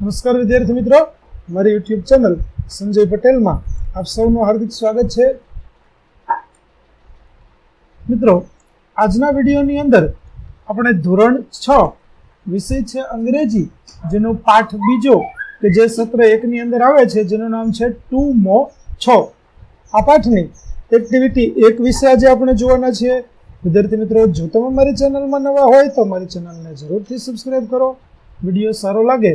નમસ્કાર વિદ્યાર્થી મિત્રો. મારી યુટ્યુબ ચેનલ સંજય પટેલમાં આપ સૌનું હાર્દિક સ્વાગત છે. મિત્રો, આજના વિડીયોની અંદર આપણે ધોરણ છ વિષય છે અંગ્રેજી, જેનો પાઠ બીજો કે જે સત્ર એકની અંદર આવે છે, જેનું નામ છે ટુ મો છ. આ પાઠની એક્ટિવિટી એક વિશે આજે આપણે જોવાના છીએ. વિદ્યાર્થી મિત્રો, જો તમે મારી ચેનલમાં નવા હોય તો મારી ચેનલને જરૂરથી સબસ્ક્રાઈબ કરો. વીડિયો સારો લાગે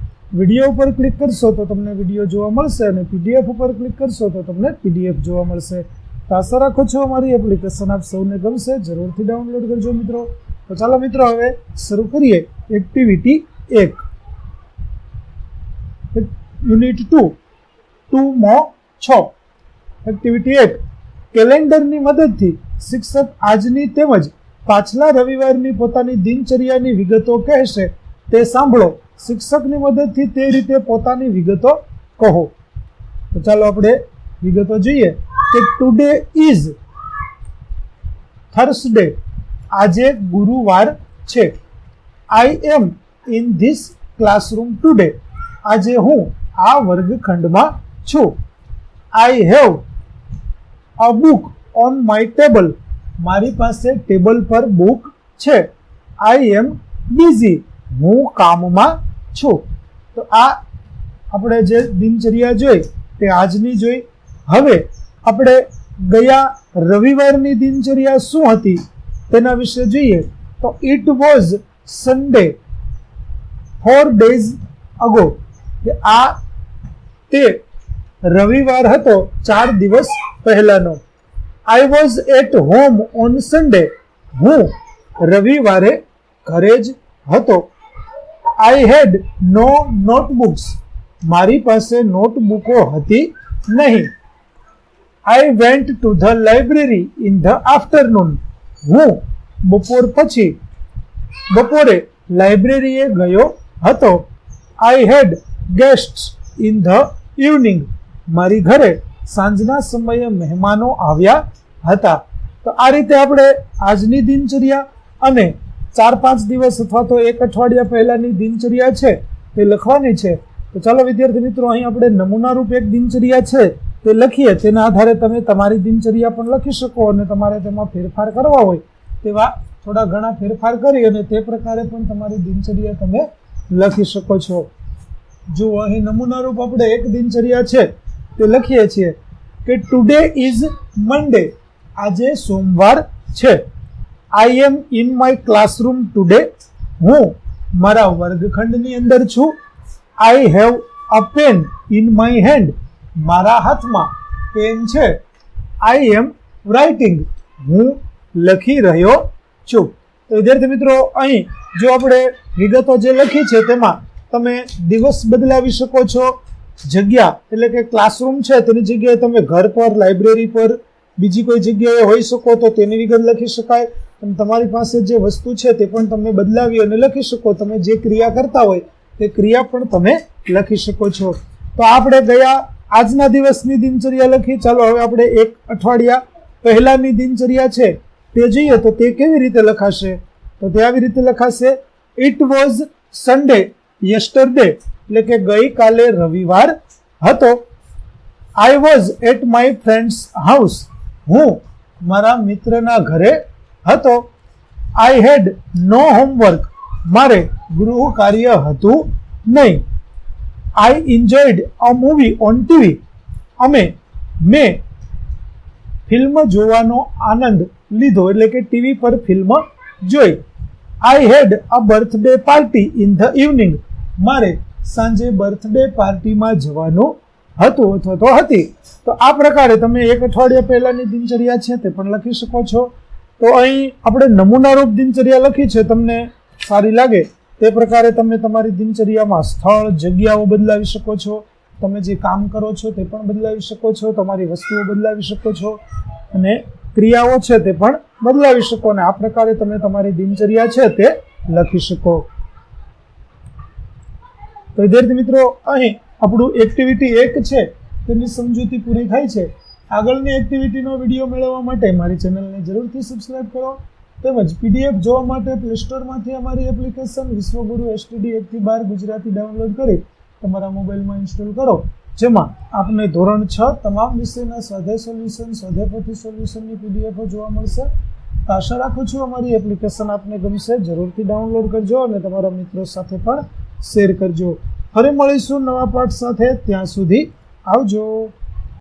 વીડિયો ઉપર ક્લિક કરશો તો તમને વીડિયો જોવા મળશે અને પીડીએફ ઉપર ક્લિક કરશો તો તમને પીડીએફ જોવા મળશે. તો આશા રાખો છો અમારી એપ્લિકેશન આપ સૌને ગમશે, જરૂરથી ડાઉનલોડ કરજો મિત્રો. તો ચાલો મિત્રો હવે શરૂ કરીએ. એક્ટિવિટી એક. યુનિટ ટુ ટુ મો છ. એક્ટિવિટી એક. કેલેન્ડરની મદદથી શિક્ષક આજની તેમજ પાછલા રવિવારની પોતાની દિનચર્યાની વિગતો કહેશે. તે સાંભળો. શિક્ષકની મદદથી તે રીતે પોતાની વિગતો કહો. તો ચાલો આપણે વિગતો જોઈએ કે ટુડે ઇઝ થર્સડે આજે ગુરુવાર છે. I am in this classroom today આજે હું આ વર્ગખંડમાં છું. I have a book on my table મારી પાસે ટેબલ પર બુક છે. આઈ એમ બિઝી હું કામમાં છું? તો આ આપણે જે દિનચર્યા જોઈ તે આજની જોઈ. હવે આપણે ગયા રવિવારની દિનચર્યા શું હતી તેના વિશે જોઈએ. તો it was Sunday four days ago કે આ તે રવિવાર હતો ચાર દિવસ પહેલાનો. I was at home on Sunday હું રવિવારે ઘરે જ હતો. આઈ હેડ નો નોટબુક્સ મારી પાસે નોટબુકો હતી નહીં. I went to the library in the afternoon હું બપોર પછી, બપોરે લાઇબ્રેરીએ ગયો હતો. I had guest in the evening મારી ઘરે સાંજના સમયે મહેમાનો આવ્યા હતા. તો આ રીતે આપણે આજની દિનચર્યા અને ચાર પાંચ દિવસ અથવા તો એક અઠવાડિયા પહેલાની દિનચર્યા છે તે લખવાની છે. તો ચાલો વિદ્યાર્થી મિત્રો, અહીં આપણે નમૂનારૂપ એક દિનચર્યા છે તે લખીએ. તેના આધારે તમે તમારી દિનચર્યા પણ લખી શકો અને તમારે તેમાં ફેરફાર કરવા હોય તેવા થોડા ઘણા ફેરફાર કરી અને તે પ્રકારે પણ તમારી દિનચર્યા તમે લખી શકો છો. જો અહીં નમૂનારૂપ આપણે એક દિનચર્યા છે તે લખીએ છીએ કે ટુડે ઇઝ મંડે આજે સોમવાર છે. I am in my classroom today હું મારા વર્ગખંડની અંદર છું. I have a pen in my hand મારા હાથમાં પેન છે. આઈ એમ રાઇટિંગ હું લખી રહ્યો છું. તો વિદ્યાર્થી મિત્રો, અહીં જો આપણે વિગતો જે લખી છે તેમાં તમે દિવસ બદલાવી શકો છો. જગ્યા એટલે કે ક્લાસરૂમ છે, તેની જગ્યાએ તમે ઘર પર લાઇબ્રેરી પર, બીજી કોઈ જગ્યાએ હોઈ શકો તો તેની વિગત લખી શકાય. અને તમારી પાસે જે વસ્તુ છે તે પણ તમે બદલાવી અને લખી શકો. તમે જે ક્રિયા કરતા હોય તે ક્રિયા પણ તમે લખી શકો છો. તો આપણે ગયા આજના દિવસની દિનચર્યા લખી. ચાલો હવે આપણે એક અઠવાડિયા પહેલાની દિનચર્યા છે તે જોઈએ તો તે કેવી રીતે લખાશે? તો તે આવી રીતે લખાશે. ઇટ વોઝ સન્ડે યસ્ટરડે એટલે કે ગઈકાલે રવિવાર હતો. I was at my friend's house હું મારા મિત્રના ઘરે હતો. આઈ હેડ નો હોમવર્ક મારે ગૃહ કાર્ય હતું નહીં. I enjoyed a movie on TV અમે, મેં ફિલ્મ જોવાનો આનંદ લીધો, એટલે કે ટીવી પર ફિલ્મ જોઈ. I had a birthday party in the evening મારે સાંજે બર્થડે પાર્ટીમાં જવાનું હતું અથવા તો હતી. તો આ પ્રકારે તમે એક અઠવાડિયા પહેલાંની દિનચર્યા છે તે પણ લખી શકો છો. તો અહીં આપણે નમૂનારૂપ દિનચર્યા લખી છે, તમને સારી લાગે, તે પ્રકારે તમે તમારી દિનચર્યામાં સ્થળ, જગ્યાઓ બદલાવી શકો છો, તમે જે કામ કરો છો તે પણ બદલાવી શકો છો, તમારી વસ્તુઓ બદલાવી શકો છો, અને ક્રિયાઓ છે તે પણ બદલાવી શકો, અને આ પ્રકારે તમે તમારી દિનચર્યા છે તે લખી શકો. તો વિદ્યાર્થી મિત્રો, અહીં આપણું એક્ટિવિટી એક છે, તેની સમજૂતી પૂરી થાય છે. આગળની એક્ટિવિટીનો વીડિયો મેળવવા માટે મારી ચેનલને જરૂરથી સબસ્ક્રાઇબ કરો. તેમજ પીડીએફ જોવા માટે પ્લે સ્ટોરમાંથી અમારી એપ્લિકેશન વિશ્વગુરુ એસટીડી એકથી બાર ગુજરાતી ડાઉનલોડ કરી તમારા મોબાઈલમાં ઇન્સ્ટોલ કરો. જેમાં આપને ધોરણ છ તમામ વિષયના સ્વાધ્યાય સોલ્યુશન સ્વાધ્યાયપોથી સોલ્યુશનની પીડીએફો જોવા મળશે. આશા રાખું છું અમારી એપ્લિકેશન આપને ગમશે. જરૂરથી ડાઉનલોડ કરજો અને તમારા મિત્રો સાથે પણ શેર કરજો. ફરી મળીશું નવા પાઠ સાથે. ત્યાં સુધી આવજો.